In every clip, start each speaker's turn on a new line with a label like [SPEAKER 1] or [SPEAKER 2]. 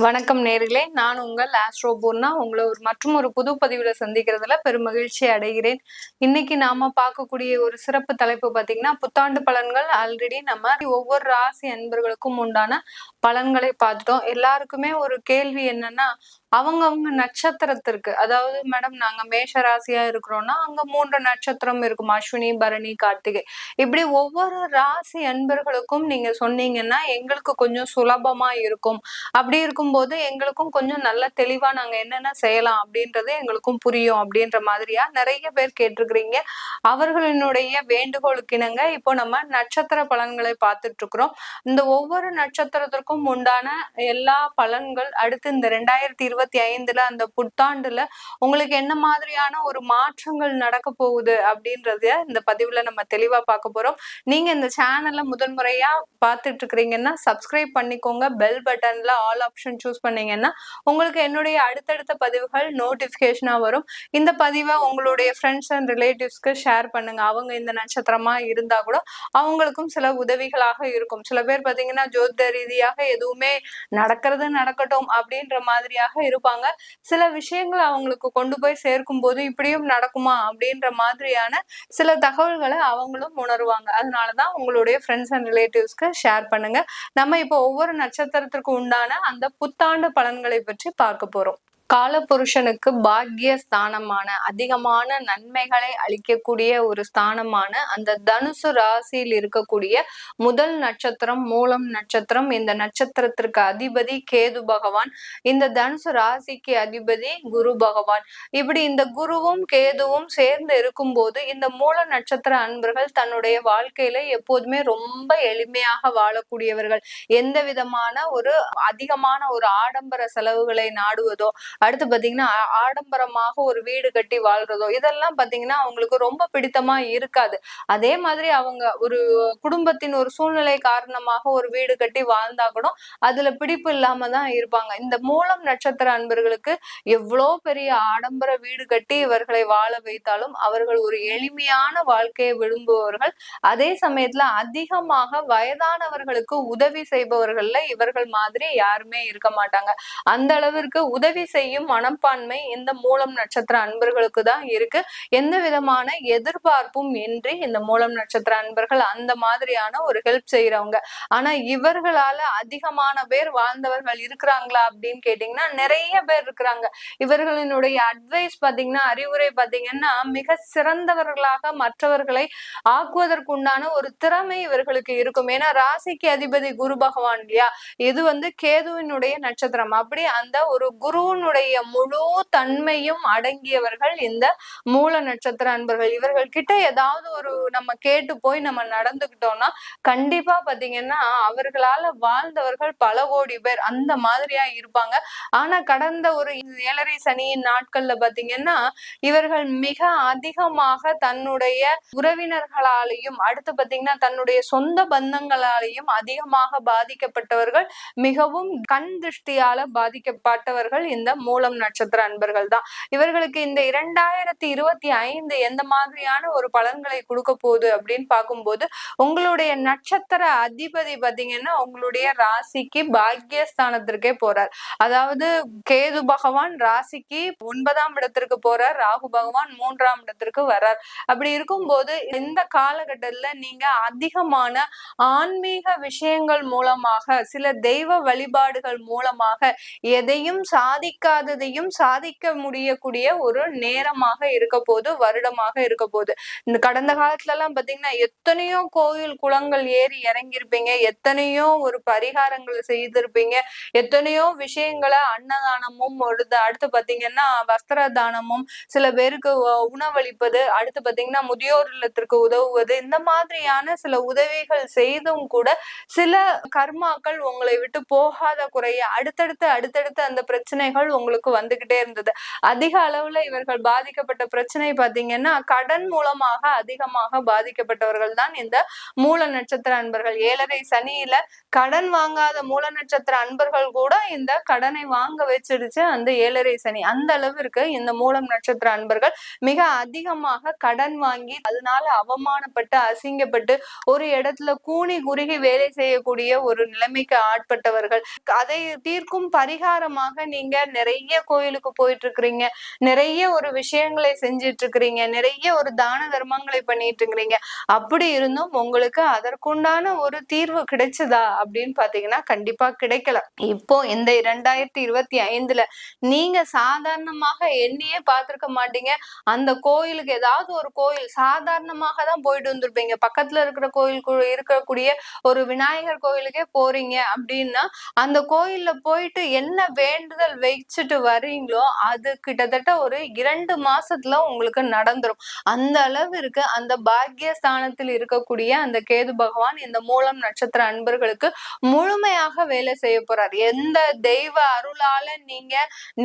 [SPEAKER 1] வணக்கம் நேர்களே. நான் உங்கள் ஆஸ்ட்ரோ பூர்ணா. உங்களை ஒரு மற்றும் ஒரு புது பதிவுல சந்திக்கிறதுல பெரும் மகிழ்ச்சி அடைகிறேன். இன்னைக்கு நாம பார்க்கக்கூடிய ஒரு சிறப்பு தலைப்பு பாத்தீங்கன்னா புத்தாண்டு பலன்கள். ஆல்ரெடி நம்ம ஒவ்வொரு ராசி அன்பர்களுக்கும் உண்டான பலன்களை பார்த்துட்டோம். எல்லாருக்குமே ஒரு கேள்வி என்னன்னா அவங்க அவங்க நட்சத்திரத்திற்கு அதாவது மேடம் நாங்க மேஷ ராசியா இருக்கிறோம்னா அங்க மூன்று நட்சத்திரம் இருக்கும்? அஸ்வினி பரணி கார்த்திகை. இப்படி ஒவ்வொரு ராசி அன்பர்களுக்கும் நீங்க சொன்னீங்கன்னா எங்களுக்கு கொஞ்சம் சுலபமா இருக்கும். அப்படி இருக்கும்போது எங்களுக்கும் கொஞ்சம் நல்ல தெளிவா நாங்க என்னென்ன செய்யலாம் அப்படின்றது எங்களுக்கும் புரியும் அப்படின்ற மாதிரியா நிறைய பேர் கேட்டிருக்கிறீங்க. அவர்களினுடைய வேண்டுகோளுக்கு இணங்க இப்போ நம்ம நட்சத்திர பலன்களை பார்த்துட்டு இருக்கிறோம் இந்த ஒவ்வொரு நட்சத்திரத்திற்கும் உண்டான எல்லா பலன்கள் அடுத்து இந்த ரெண்டாயிரத்தி இருபது இருபத்தி ஐந்துல அந்த புத்தாண்டுல உங்களுக்கு என்ன மாதிரியான ஒரு மாற்றங்கள் நடக்க போகுது அப்படின்றத இந்த பதிவுல நம்ம தெளிவா பார்க்க போறோம். நீங்க இந்த சேனல்ல முதல் முறையா பார்த்துட்டு இருக்கிறீங்கன்னா சப்ஸ்கிரைப் பண்ணிக்கோங்க. பெல் பட்டன்ல ஆல் ஆப்ஷன் சூஸ் பண்ணீங்கன்னா உங்களுக்கு என்னுடைய அடுத்தடுத்த பதிவுகள் நோட்டிபிகேஷனா வரும். இந்த பதிவை உங்களுடைய ஃப்ரெண்ட்ஸ் அண்ட் ரிலேட்டிவ்ஸ்க்கு ஷேர் பண்ணுங்க. அவங்க இந்த நட்சத்திரமா இருந்தா கூட அவங்களுக்கும் சில உதவிகளாக இருக்கும். சில பேர் பாத்தீங்கன்னா ஜோதிட ரீதியாக எதுவுமே நடக்கிறது நடக்கட்டும் அப்படின்ற மாதிரியாக இருப்பாங்க. சில விஷயங்கள் அவங்களுக்கு கொண்டு போய் சேர்க்கும் போது இப்படியும் நடக்குமா அப்படின்ற மாதிரியான சில தகவல்களை அவங்களும் உணருவாங்க. அதனாலதான் உங்களுடைய ஃப்ரெண்ட்ஸ் அண்ட் ரிலேட்டிவ்ஸ்க்கு ஷேர் பண்ணுங்க. நம்ம இப்போ ஒவ்வொரு நட்சத்திரத்திற்கு உண்டான அந்த புத்தாண்டு பலன்களை பற்றி பார்க்க போறோம். காலபுருஷனுக்கு பாக்கிய ஸ்தானமான அதிகமான நன்மைகளை அளிக்கக்கூடிய ஒரு ஸ்தானமான அந்த தனுசு ராசியில் இருக்கக்கூடிய முதல் நட்சத்திரம் மூலம் நட்சத்திரம். இந்த நட்சத்திரத்திற்கு அதிபதி கேது பகவான். இந்த தனுசு ராசிக்கு அதிபதி குரு பகவான். இப்படி இந்த குருவும் கேதுவும் சேர்ந்து இருக்கும்போது இந்த மூல நட்சத்திர அன்பர்கள் தன்னுடைய வாழ்க்கையில எப்போதுமே ரொம்ப எளிமையாக வாழக்கூடியவர்கள். எந்த விதமான ஒரு அதிகமான ஒரு ஆடம்பர செலவுகளை நாடுவதோ அடுத்து பாத்தீங்கன்னா ஆடம்பரமாக ஒரு வீடு கட்டி வாழ்றதோ இதெல்லாம் பாத்தீங்கன்னா அவங்களுக்கு ரொம்ப பிடித்தமா இருக்காது. அதே மாதிரி அவங்க ஒரு குடும்பத்தின் ஒரு சூழ்நிலை காரணமாக ஒரு வீடு கட்டி வாழ்ந்தா கூட அதுல பிடிப்பு இல்லாம தான் இருப்பாங்க. இந்த மூலம் நட்சத்திர அன்பர்களுக்கு எவ்வளோ பெரிய ஆடம்பர வீடு கட்டி இவர்களை வாழ வைத்தாலும் அவர்கள் ஒரு எளிமையான வாழ்க்கையை விரும்புபவர்கள். அதே சமயத்துல அதிகமாக வயதானவர்களுக்கு உதவி செய்பவர்கள்ல இவர்கள் மாதிரி யாருமே இருக்க மாட்டாங்க. அந்த அளவிற்கு உதவி செய்ய செய்யும் மனப்பான்மை இந்த மூலம் நட்சத்திர அன்பர்களுக்கு தான் இருக்கு. எந்த விதமான எதிர்பார்ப்பும் இன்றி இந்த மூலம் நட்சத்திர அன்பர்கள் அந்த மாதிரியான ஒரு ஹெல்ப் செய்யறவங்க ஆனா இவர்களால அதிகமான பேர் வாழ்ந்தவர்கள் இருக்கிறாங்களா அப்படின்னு கேட்டீங்கன்னா நிறைய பேர் இருக்கிறாங்க. இவர்களினுடைய அட்வைஸ் பாத்தீங்கன்னா அறிவுரை பாத்தீங்கன்னா மிக சிறந்தவர்களாக மற்றவர்களை ஆக்குவதற்குண்டான ஒரு திறமை இவர்களுக்கு இருக்கும். ஏன்னா ராசிக்கு அதிபதி குரு பகவான் இல்லையா? இது வந்து கேதுவினுடைய நட்சத்திரம். அப்படி அந்த ஒரு குருவினுடைய தன்னுடைய முழு தன்மையும் அடங்கியவர்கள் இந்த மூல நட்சத்திர அன்பர்கள். இவர்கள் கிட்ட ஏதாவது ஒரு நம்ம கேட்டு போய் நம்ம நடந்துகிட்டோம்னா கண்டிப்பா பாத்தீங்கன்னா அவர்களால வாழ்ந்தவர்கள் பல கோடி பேர் அந்த மாதிரியா இருப்பாங்க. ஆனா கடந்த ஒரு ஏழரை சனியின் நாட்கள்ல பாத்தீங்கன்னா இவர்கள் மிக அதிகமாக தன்னுடைய உறவினர்களாலையும் அடுத்து பாத்தீங்கன்னா தன்னுடைய சொந்த பந்தங்களாலையும் அதிகமாக பாதிக்கப்பட்டவர்கள் மிகவும் கண் திருஷ்டியால பாதிக்கப்பட்டவர்கள் இந்த மூலம் நட்சத்திர அன்பர்கள் தான் இவர்களுக்கு இந்த இரண்டாயிரத்தி இருபத்தி ஐந்து எந்த மாதிரியான ஒரு பலன்களை கொடுக்க போகுது அப்படின்னு பார்க்கும்போது உங்களுடைய நட்சத்திர அதிபதி பார்த்தீங்கன்னா உங்களுடைய ராசிக்கு பாக்கியஸ்தானத்திற்கே போறார். அதாவது கேது பகவான் ராசிக்கு ஒன்பதாம் இடத்திற்கு போறார் ராகு பகவான் மூன்றாம் இடத்திற்கு வர்றார் அப்படி இருக்கும்போது இந்த காலகட்டத்துல நீங்க அதிகமான ஆன்மீக விஷயங்கள் மூலமாக சில தெய்வ வழிபாடுகள் மூலமாக எதையும் சாதிக்க முடியாததையும் சாதிக்க முடியக்கூடிய ஒரு நேரமாக இருக்க போது வருடமாக இருக்க போது. இந்த கடந்த காலத்துல எல்லாம் பாத்தீங்கன்னா எத்தனையோ கோயில் குளங்கள் ஏறி இறங்கியிருப்பீங்க எத்தனையோ ஒரு பரிகாரங்களை செய்திருப்பீங்க எத்தனையோ விஷயங்களை அன்னதானமும் அடுத்து பாத்தீங்கன்னா வஸ்திர தானமும் சில பேருக்கு உணவளிப்பது அடுத்து பாத்தீங்கன்னா முதியோர் இல்லத்திற்கு உதவுவது இந்த மாதிரியான சில உதவிகள் செய்தும் கூட சில கர்மாக்கள் உங்களை விட்டு போகாத குறைய அடுத்தடுத்து அடுத்தடுத்து அந்த பிரச்சனைகள் உங்களுக்கு வந்துகிட்டே இருந்தது. அதிக அளவுல இவர்கள் பாதிக்கப்பட்ட பிரச்சனை பாத்தீங்கன்னா கடன் மூலமாக அதிகமாக பாதிக்கப்பட்டவர்கள் தான் இந்த மூல நட்சத்திர அன்பர்கள். ஏழரை சனியில கடன் வாங்காத மூல நட்சத்திர அன்பர்கள் கூட இந்த கடனை வாங்க வச்சிருச்சு அந்த ஏழரை சனி. அந்த அளவிற்கு இந்த மூலம் நட்சத்திர அன்பர்கள் மிக அதிகமாக கடன் வாங்கி அதனால அவமானப்பட்டு அசிங்கப்பட்டு ஒரு இடத்துல கூனி குறுகி வேலை செய்யக்கூடிய ஒரு நிலைமைக்கு ஆட்பட்டவர்கள். அதை தீர்க்கும் பரிகாரமாக நீங்க நிறைய கோயிலுக்கு போயிட்டு இருக்கிறீங்க நிறைய ஒரு விஷயங்களை செஞ்சிட்டு இருக்கிறீங்க நிறைய ஒரு தான தர்மங்களை பண்ணிட்டு இருக்கிறீங்க அப்படி இருந்தும் உங்களுக்கு அதற்குண்டான ஒரு தீர்வு கிடைச்சதா அப்படின்னு பாத்தீங்கன்னா கண்டிப்பா கிடைக்கல இப்போ இந்த இரண்டாயிரத்தி இருபத்தி ஐந்துல நீங்க சாதாரணமாக என்னையே பார்த்திருக்க மாட்டீங்க. அந்த கோயிலுக்கு ஏதாவது ஒரு கோயில் சாதாரணமாக தான் போயிட்டு வந்திருப்பீங்க. பக்கத்துல இருக்கிற கோயில் இருக்கக்கூடிய ஒரு விநாயகர் கோயிலுக்கே போறீங்க அப்படின்னா அந்த கோயில்ல போயிட்டு என்ன வேண்டுதல் வச்சுட்டு வரீங்களோ அது கிட்டத்தட்ட ஒரு இரண்டு மாசத்துல உங்களுக்கு நடந்துரும். அந்த அளவிற்கு அந்த பாக்கியஸ்தானத்தில் இருக்கக்கூடிய அந்த கேது பகவான் இந்த மூலம் நட்சத்திர அன்பர்களுக்கு முழுமையாக வேலை செய்ய போறார். எந்த தெய்வ அருளால நீங்க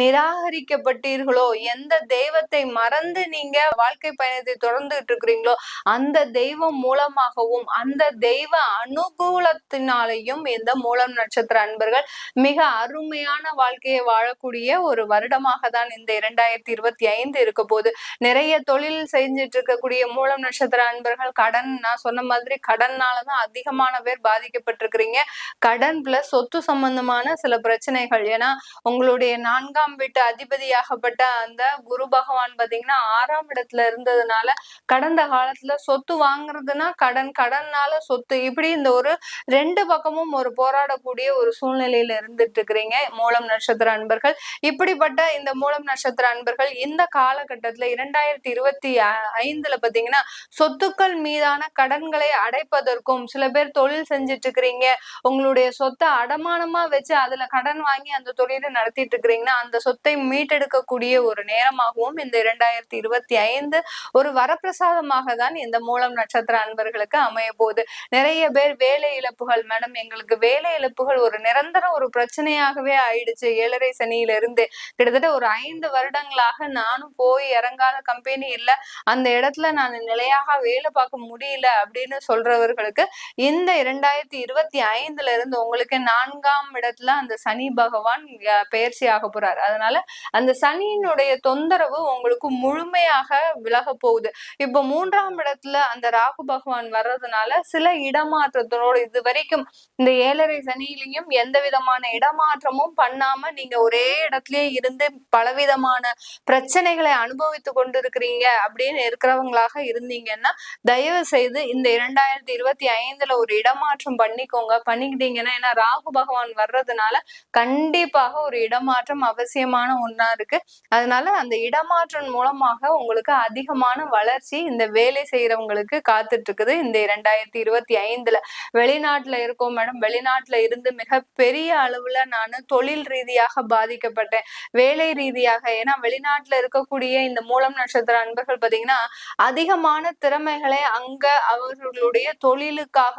[SPEAKER 1] நிராகரிக்கப்பட்டீர்களோ எந்த தெய்வத்தை மறந்து நீங்க வாழ்க்கை பயணத்தை தொடர்ந்துட்டு இருக்கிறீங்களோ அந்த தெய்வம் மூலமாகவும் அந்த தெய்வ அனுகூலத்தினாலையும் இந்த மூலம் நட்சத்திர அன்பர்கள் மிக அருமையான வாழ்க்கையை வாழக்கூடிய ஒரு வருடமாக தான் இந்த இரண்டாயிரத்தி இருபத்தி ஐந்து இருக்க போது நிறைய தொழில் செஞ்சுட்டு இருக்கக்கூடிய மூலம் நட்சத்திர அன்பர்கள் கடன் நான் சொன்ன மாதிரி கடன்னாலதான் அதிகமான பேர் பாதிக்கப்பட்டிருக்கிறீங்க. கடன் பிளஸ் சொத்து சம்பந்தமான சில பிரச்சனைகள். ஏன்னா உங்களுடைய நான்காம் வீட்டு அதிபதியாகப்பட்ட அந்த குரு பகவான் பாத்தீங்கன்னா ஆறாம் இடத்துல இருந்ததுனால கடந்த காலத்துல சொத்து வாங்குறதுன்னா கடன் கடன்னால சொத்து. இப்படி இந்த ஒரு ரெண்டு பக்கமும் ஒரு போராடக்கூடிய ஒரு சூழ்நிலையில இருந்துட்டு இருக்கிறீங்க மூலம் நட்சத்திர அன்பர்கள். இப்படிப்பட்ட இந்த மூலம் நட்சத்திர அன்பர்கள் இந்த காலகட்டத்துல இரண்டாயிரத்தி இருபத்தி ஐந்துல பாத்தீங்கன்னா சொத்துக்கள் மீதான கடன்களை அடைப்பதற்கும் சில பேர் தொழில் செஞ்சுட்டு இருக்கிறீங்க உங்களுடைய சொத்தை அடமானமா வச்சு அதுல கடன் வாங்கி அந்த தொழிலை நடத்திட்டு இருக்கிறீங்கன்னா அந்த சொத்தை மீட்டெடுக்கக்கூடிய ஒரு நேரமாகவும் இந்த இரண்டாயிரத்தி இருபத்தி ஐந்து ஒரு வரப்பிரசாதமாக தான் இந்த மூலம் நட்சத்திர அன்பர்களுக்கு அமைய போகுது. நிறைய பேர் வேலை இழப்புகள் மேடம் எங்களுக்கு வேலை இழப்புகள் ஒரு நிரந்தர ஒரு பிரச்சனையாகவே ஆயிடுச்சு. ஏழரை சனியில இருந்து. கிட்டத்தட்ட ஒரு ஐந்து வருடங்களாக நானும் போய் இறங்காத கம்பெனி இல்ல. அந்த இடத்துல நான் நிலையாக வேலை பார்க்க முடியல அப்படின்னு சொல்றவர்களுக்கு இந்த இரண்டாயிரத்தி இருபத்தி ஐந்துல இருந்து உங்களுக்கு நான்காம் இடத்துல அந்த சனி பகவான் பயிற்சி ஆக போறாரு. அதனால அந்த சனியினுடைய தொந்தரவு உங்களுக்கு முழுமையாக விலக போகுது. இப்போ மூன்றாம் இடத்துல அந்த ராகு பகவான் வர்றதுனால சில இடமாற்றத்தோடு இது வரைக்கும் இந்த ஏழரை சனியிலையும் எந்த விதமான இடமாற்றமும் பண்ணாம நீங்க ஒரே இடத்துலயே இருந்து பலவிதமான பிரச்சனைகளை அனுபவித்து கொண்டு இருக்கிறீங்க அப்படின்னு இருக்கிறவங்களாக இருந்தீங்கன்னா தயவு செய்து இந்த இரண்டாயிரத்தி இருபத்தி ஐந்துல ஒரு இடமாற்றம் பண்ணிக்கோங்க. பண்ணிக்கிட்டீங்கன்னா ஏன்னா ராகு பகவான் வர்றதுனால கண்டிப்பாக ஒரு இடமாற்றம் அவசியமான ஒன்றா இருக்கு. அதனால அந்த இடமாற்றம் மூலமாக உங்களுக்கு அதிகமான வளர்ச்சி இந்த வேலை செய்யறவங்களுக்கு காத்துட்டு இருக்குது இந்த இரண்டாயிரத்தி இருபத்தி ஐந்துல வெளிநாட்டுல இருக்கோம் மேடம். வெளிநாட்டுல இருந்து மிக பெரிய அளவுல நான் தொழில் ரீதியாக பாதிக்கப்பட்டேன் வேலை ரீதியாக ஏன்னா வெளிநாட்டுல இருக்கக்கூடிய இந்த மூலம் நட்சத்திர அன்பர்கள் பாத்தீங்கன்னா அதிகமான திறமைகளை அங்க அவர்களுடைய தொழிலுக்காக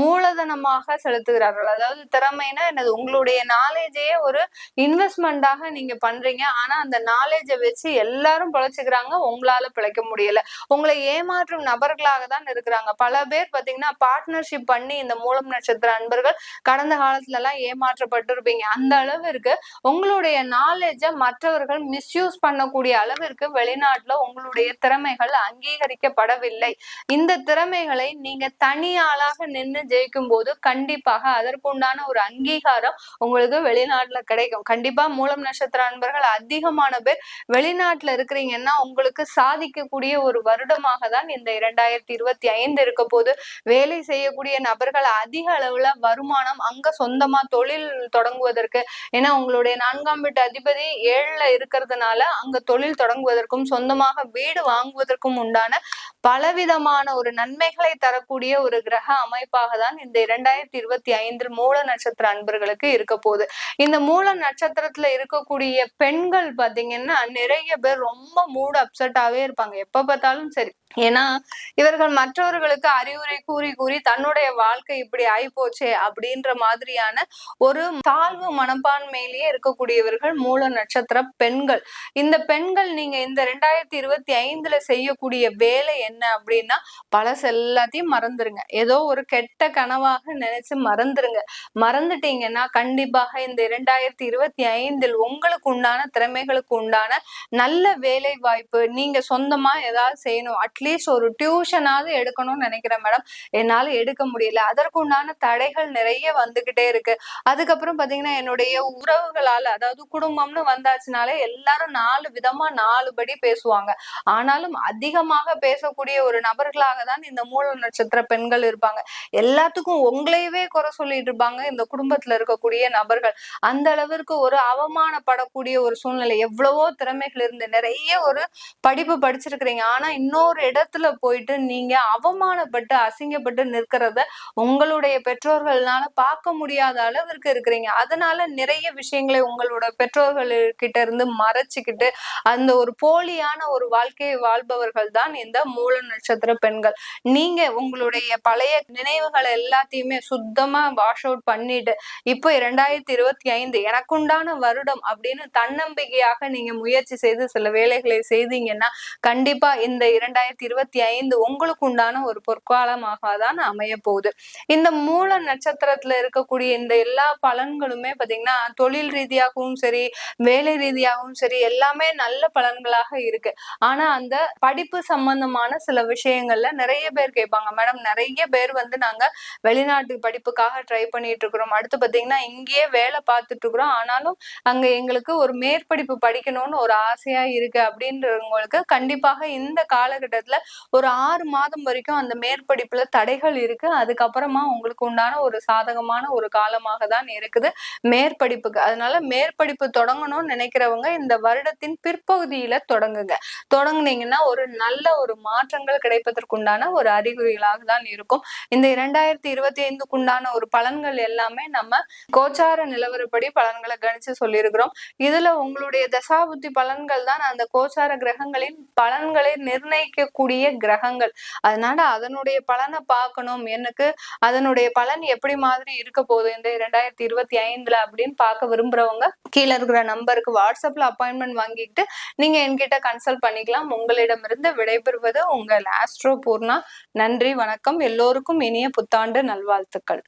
[SPEAKER 1] மூலதனமாக செலுத்துகிறார்கள். அதாவது திறமைனா என்னது? உங்களுடைய நாலேஜையே ஒரு இன்வெஸ்ட்மெண்டாக நீங்க பண்றீங்க. ஆனா அந்த நாலேஜை வச்சு எல்லாரும் பிழைச்சுக்கிறாங்க. உங்களால பிழைக்க முடியல. உங்களை ஏமாற்றும் நபர்களாக தான் இருக்கிறாங்க. பல பேர் பாத்தீங்கன்னா பார்ட்னர்ஷிப் பண்ணி இந்த மூலம் நட்சத்திர அன்பர்கள் கடந்த காலத்துல எல்லாம் ஏமாற்றப்பட்டிருப்பீங்க. அந்த அளவிற்கு உங்களுடைய நாலேஜ மற்றவர்கள் மிஸ்யூஸ் பண்ணக்கூடிய அளவிற்கு வெளிநாட்டுல உங்களுடைய திறமைகள் அங்கீகரிக்கப்படவில்லை. இந்த திறமைகளை நீங்க தனி ஆளாக நின்று ஜெயிக்கும் போது கண்டிப்பாக அதற்குண்டான ஒரு அங்கீகாரம் உங்களுக்கு வெளிநாட்டுல கிடைக்கும். கண்டிப்பா மூலம் நட்சத்திர அன்பர்கள் அதிகமான பேர் வெளிநாட்டுல இருக்கிறீங்கன்னா உங்களுக்கு சாதிக்கக்கூடிய ஒரு வருடமாக தான் இந்த இரண்டாயிரத்தி இருபத்தி ஐந்து இருக்க போது வேலை செய்யக்கூடிய நபர்கள் அதிக அளவுல வருமானம் அங்க சொந்தமா தொழில் தொடங்குவதற்கு ஏன்னா உங்களுடைய நான்காம் வீட்டு அதிபதி ஏழுல இருக்கிறதுனால அங்க தொழில் தொடங்குவதற்கும் சொந்தமாக வீடு வாங்குவதற்கும் உண்டான பலவிதமான ஒரு நன்மைகளை தரக்கூடிய ஒரு கிரக அமைப்பாக தான் இந்த இரண்டாயிரத்தி இருபத்தி ஐந்தில் மூல நட்சத்திர அன்பர்களுக்கு இருக்க போகுது. இந்த மூல நட்சத்திரத்துல இருக்கக்கூடிய பெண்கள் பாத்தீங்கன்னா நிறைய பேர் ரொம்ப மூடு அப்செட்டாவே இருப்பாங்க. எப்ப பார்த்தாலும் சரி ஏன்னா இவர்கள் மற்றவர்களுக்கு அறிவுரை கூறி கூறி தன்னுடைய வாழ்க்கை இப்படி ஆயிப்போச்சே அப்படின்ற மாதிரியான ஒரு தாழ்வு மனப்பான்மையிலேயே இருக்கக்கூடியவர்கள் மூல நட்சத்திர பெண்கள். இந்த பெண்கள் நீங்க இந்த ரெண்டாயிரத்தி இருபத்தி ஐந்துல செய்யக்கூடிய வேலை என்ன அப்படின்னா பழசு எல்லாத்தையும் மறந்துருங்க. ஏதோ ஒரு கெட்ட கனவாக நினைச்சு மறந்துருங்க. மறந்துட்டீங்கன்னா கண்டிப்பாக இந்த இரண்டாயிரத்தி இருபத்தி ஐந்தில் உங்களுக்கு உண்டான திறமைகளுக்கு உண்டான நல்ல வேலை வாய்ப்பு நீங்க சொந்தமா ஏதாவது செய்யணும். அட்லீஸ்ட் ஒரு டியூஷனாவது எடுக்கணும்னு நினைக்கிறேன் மேடம் என்னால எடுக்க முடியல. அதற்கு உண்டான தடைகள் நிறைய வந்துகிட்டே இருக்கு. அதுக்கப்புறம் பாத்தீங்கன்னா என்னுடைய உறவுகளால அதாவது குடும்பம்னு வந்தாச்சுனாலே எல்லாரும் நாலு விதமா நாலு படி பேசுவாங்க. ஆனாலும் அதிகமாக பேசக்கூடிய ஒரு நபர்களாக தான் இந்த மூல நட்சத்திர பெண்கள் இருப்பாங்க. எல்லாத்துக்கும் உங்களையவே குறை சொல்லிட்டு இருப்பாங்க இந்த குடும்பத்துல இருக்கக்கூடிய நபர்கள். அந்த அளவிற்கு ஒரு அவமானப்படக்கூடிய ஒரு சூழ்நிலை எவ்வளவோ திறமைகள் இருந்து நிறைய ஒரு படிப்பு படிச்சிருக்கிறீங்க. ஆனா இன்னொரு இடத்துல போயிட்டு நீங்க அவமானப்பட்டு அசிங்கப்பட்டு நிற்கிறத உங்களுடைய பெற்றோர்கள்னால பார்க்க முடியாத அளவிற்கு இருக்கிறீங்க. அதனால நிறைய விஷயங்களை உங்களோட பெற்றோர்கள் கிட்ட இருந்து மறைச்சிக்கிட்டு அந்த ஒரு போலியான ஒரு வாழ்க்கையை வாழ்பவர்கள் தான் இந்த மூல நட்சத்திர பெண்கள். நீங்க உங்களுடைய பழைய நினைவுகளை எல்லாத்தையுமே சுத்தமா வாஷ் அவுட் பண்ணிட்டு இப்போ இரண்டாயிரத்தி இருபத்தி ஐந்து எனக்குண்டான வருடம் அப்படின்னு தன்னம்பிக்கையாக நீங்க முயற்சி செய்து சில வேலைகளை செய்தீங்கன்னா கண்டிப்பா இந்த இரண்டாயிரத்தி இருபத்தி ஐந்து உங்களுக்கு உண்டான ஒரு பொற்காலமாக தான் அமைய போகுது இந்த மூல நட்சத்திரத்துல இருக்கக்கூடிய இந்த எல்லா பலன்களுமே பாத்தீங்கன்னா தொழில் ரீதியாகவும் சரி வேலை ரீதியாகவும் சரி எல்லாமே நல்ல பலன்களாக இருக்கு. ஆனா அந்த படிப்பு சம்பந்தமான சில விஷயங்கள்ல நிறைய பேர் கேட்பாங்க. மேடம் நிறைய பேர் வந்து நாங்க வெளிநாட்டு படிப்புக்காக ட்ரை பண்ணிட்டு இருக்கிறோம் அடுத்து பாத்தீங்கன்னா இங்கேயே வேலை பார்த்துட்டு இருக்கிறோம் ஆனாலும் அங்க எங்களுக்கு ஒரு மேற்படிப்பு படிக்கணும்னு ஒரு ஆசையா இருக்கு. அப்படின்றவங்களுக்கு கண்டிப்பாக இந்த காலகட்டத்துல ஒரு ஆறு மாதம் வரைக்கும் அந்த மேற்படிப்புல தடைகள் இருக்கு. அதுக்கப்புறமா உங்களுக்கு உண்டான ஒரு சாதகமான ஒரு காலமாக தான் இருக்குது மேற்படிப்புக்கு. அதனால மேற்படிப்பு தொடங்கணும்னு நினைக்கிறவங்க இந்த வருடத்தின் பிற்பகுதியில தொடங்குங்க. தொடங்குனீங்கன்னா ஒரு நல்ல ஒரு மாற்றங்கள் கிடைப்பதற்குண்டான ஒரு அறிகுறிகளாக தான் இருக்கும். இந்த இரண்டாயிரத்தி இருபத்தி ஐந்துக்குண்டான ஒரு பலன்கள் எல்லாமே நம்ம கோச்சார நிலவரப்படி பலன்களை கணிச்சு சொல்லியிருக்கிறோம். இதுல உங்களுடைய தசாபுத்தி பலன்கள் தான் அந்த கோச்சார கிரகங்களின் பலன்களை இருக்கக்கூடிய கிரகங்கள். அதனால அதனுடைய பலனை பார்க்கணும். எனக்கு அதனுடைய பலன் எப்படி மாதிரி இருக்க போகுது இந்த இரண்டாயிரத்தி இருபத்தி ஐந்துல அப்படின்னு பார்க்க விரும்புறவங்க கீழே இருக்கிற நம்பருக்கு வாட்ஸ்அப்ல அப்பாயின்மெண்ட் வாங்கிக்கிட்டு நீங்க என்கிட்ட கன்சல்ட் பண்ணிக்கலாம். உங்களிடமிருந்து விடைபெறுவது உங்கள் ஆஸ்ட்ரோ பூர்ணா நன்றி வணக்கம். எல்லோருக்கும் இனிய புத்தாண்டு நல்வாழ்த்துக்கள்.